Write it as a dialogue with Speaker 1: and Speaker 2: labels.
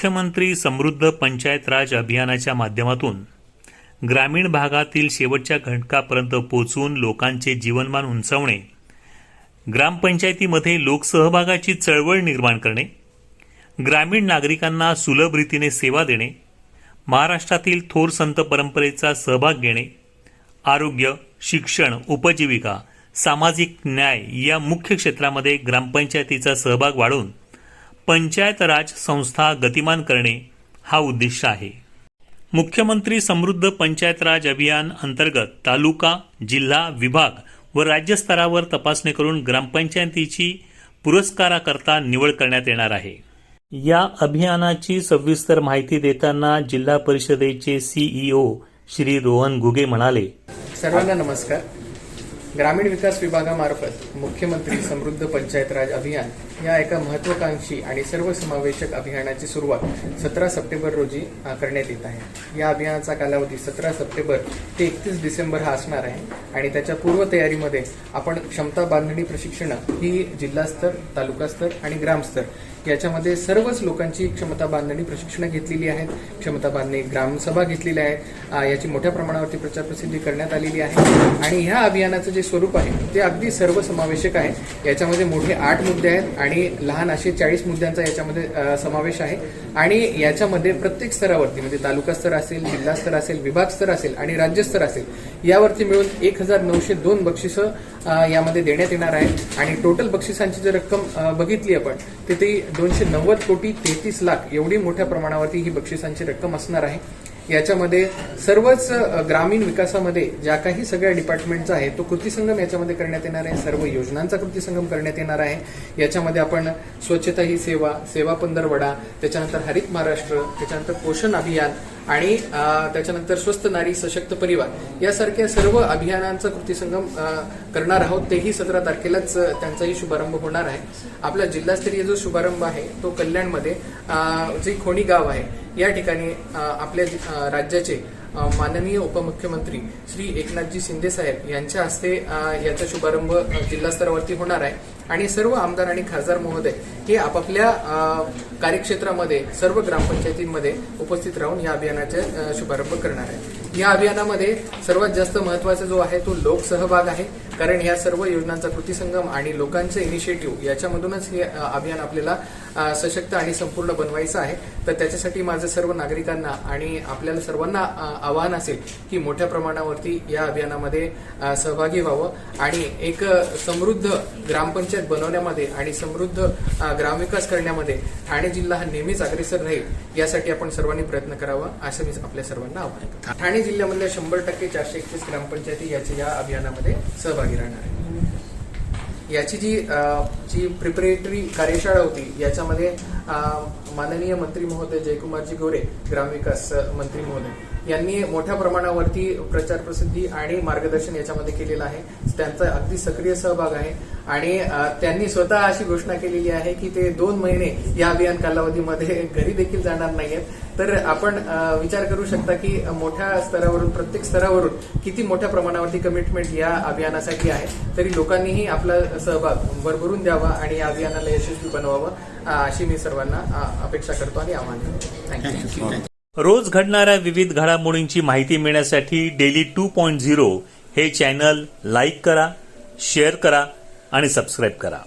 Speaker 1: मुख्यमंत्री समृद्ध पंचायत राज अभियानाच्या माध्यमातून ग्रामीण भागातील शेवटच्या घटकापर्यंत पोहोचून लोकांचे जीवनमान उंचावणे ग्रामपंचायतीमध्ये लोकसहभागाची चळवळ निर्माण करणे ग्रामीण नागरिकांना सुलभ रीतीने सेवा देणे महाराष्ट्रातील थोर संत परंपरेचा सहभाग घेणे आरोग्य शिक्षण उपजीविका सामाजिक न्याय या मुख्य क्षेत्रामध्ये ग्रामपंचायतीचा सहभाग वाढवून पंचायत राज संस्था गतिमान करणे हा उद्दिष्ट आहे. मुख्यमंत्री समृद्ध पंचायत राज अभियान अंतर्गत तालुका जिल्हा विभाग व राज्यस्तरावर तपासणी करून ग्रामपंचायतीची पुरस्काराकरता निवड करण्यात येणार आहे. या अभियानाची सविस्तर माहिती देताना जिल्हा परिषदेचे सीईओ श्री रोहन घुगे म्हणाले.
Speaker 2: सर्वांना नमस्कार. ग्रामीण विकास विभागामार्फत मुख्यमंत्री समृद्ध पंचायत राज अभियान या एका महत्वाकांक्षी आणि सर्वसमावेशक अभियानाची सुरुवात सतरा सप्टेंबर रोजी करण्यात येत आहे. या अभियानाचा कालावधी सतरा सप्टेंबर ते एकतीस डिसेंबर हा असणार आहे आणि त्याच्या पूर्वतयारीमध्ये आपण क्षमता बांधणी प्रशिक्षणं ही जिल्हास्तर तालुकास्तर आणि ग्रामस्तर याच्यामध्ये सर्वच लोकांची क्षमता बांधणी प्रशिक्षणं घेतलेली आहेत. क्षमता बांधणी ग्रामसभा घेतलेल्या आहेत. याची मोठ्या प्रमाणावरती प्रचार प्रसिद्धी करण्यात आलेली आहे. आणि ह्या अभियानाचं जे स्वरूप आहे ते अगदी सर्वसमावेशक आहे. याच्यामध्ये मोठे आठ मुद्दे आहेत आणि लहान असे चाळीस मुद्द्यांचा याच्यामध्ये समावेश आहे. आणि याच्यामध्ये प्रत्येक स्तरावरती म्हणजे तालुका स्तर असेल जिल्हा स्तर असेल विभाग स्तर असेल आणि राज्यस्तर असेल यावरती मिळून एक हजार नऊशे दोन बक्षिसं यामध्ये देण्यात येणार आहेत. आणि टोटल बक्षिसांची जर रक्कम बघितली आपण तर ती दोनशे नव्वद कोटी तेहतीस लाख एवढी मोठ्या प्रमाणावरती ही बक्षिसांची रक्कम असणार आहे. याच्यामध्ये सर्वच ग्रामीण विकासामध्ये ज्या काही सगळ्या डिपार्टमेंटचा आहे तो कृतीसंगम याच्यामध्ये करण्यात येणार आहे. सर्व योजनांचा कृतीसंगम करण्यात येणार आहे. याच्यामध्ये आपण स्वच्छता ही सेवा सेवा पंधरवडा त्याच्यानंतर हरित महाराष्ट्र त्याच्यानंतर पोषण अभियान आणि त्याच्यानंतर स्वस्त नारी सशक्त परिवार यासारख्या सर्व अभियानांचा कृती संगम करणार आहोत. तेही सतरा तारखेलाच त्यांचाही शुभारंभ होणार आहे. आपला जिल्हास्तरीय जो शुभारंभ आहे तो कल्याणमध्ये जे खोणी गाव आहे या ठिकाणी आपल्या राज्याचे माननीय उपमुख्यमंत्री श्री एकनाथजी शिंदे साहेब यांच्या हस्ते याचा शुभारंभ जिल्हास्तरावरती होणार आहे. आणि सर्व आमदार आणि खासदार महोदय हे आपापल्या कार्यक्षेत्रामध्ये सर्व ग्रामपंचायतींमध्ये उपस्थित राहून या अभियानाचा शुभारंभ करणार आहे या अभियानामध्ये सर्वात जास्त महत्त्वाचा जो आहे तो लोकसहभाग आहे. कारण या सर्व योजनांचा कृतीसंगम आणि लोकांचं इनिशिएटिव्ह याच्यामधूनच हे अभियान आपल्याला सशक्त आणि संपूर्ण बनवायचं आहे. तर त्याच्यासाठी माझं सर्व नागरिकांना आणि आपल्याला सर्वांना आवाहन असेल की मोठ्या प्रमाणावरती या अभियानामध्ये सहभागी व्हावं. आणि एक समृद्ध ग्रामपंचायत बनवण्यामध्ये आणि समृद्ध ग्रामविकास करण्यामध्ये ठाणे जिल्हा हा नेहमीच अग्रेसर राहील यासाठी आपण सर्वांनी प्रयत्न करावा असं मी आपल्या सर्वांना आवाहन करतो. ठाणे जिल्ह्यामधल्या शंभर टक्के चारशे एकतीस ग्रामपंचायती याच्या या अभियानामध्ये सहभागी राहणार आहे याची जी जी प्रिपरेटरी कार्यशाळा होती याच्यामध्ये माननीय मंत्री महोदय जयकुमारजी गोरे ग्रामविकास मंत्री महोदय यांनी मोठ्या प्रमाणावरती प्रचार प्रसिद्धी आणि मार्गदर्शन याच्यामध्ये केलेलं आहे. त्यांचा अगदी सक्रिय सहभाग आहे. आणि त्यांनी स्वतः अशी घोषणा केलेली आहे की ते दोन महिने या अभियान कालावधीमध्ये घरी देखील जाणार नाहीयेत. तर आपण विचार करू शकता की मोठ्या स्तरावरून प्रत्येक स्तरावरून किती मोठ्या प्रमाणावरती कमिटमेंट या अभियानासाठी आहे. तरी लोकांनीही आपला सहभाग भरभरून द्यावा आणि या अभियानाला यशस्वी बनवावं अशी मी सर्वांना अपेक्षा करतो आणि आवाहन थँक्यू
Speaker 1: रोज घडणाऱ्या विविध घडामोडींची माहिती मिळण्यासाठी डेली टू पॉईंट झिरो हे चॅनल लाईक करा शेअर करा आणि सबस्क्राईब करा.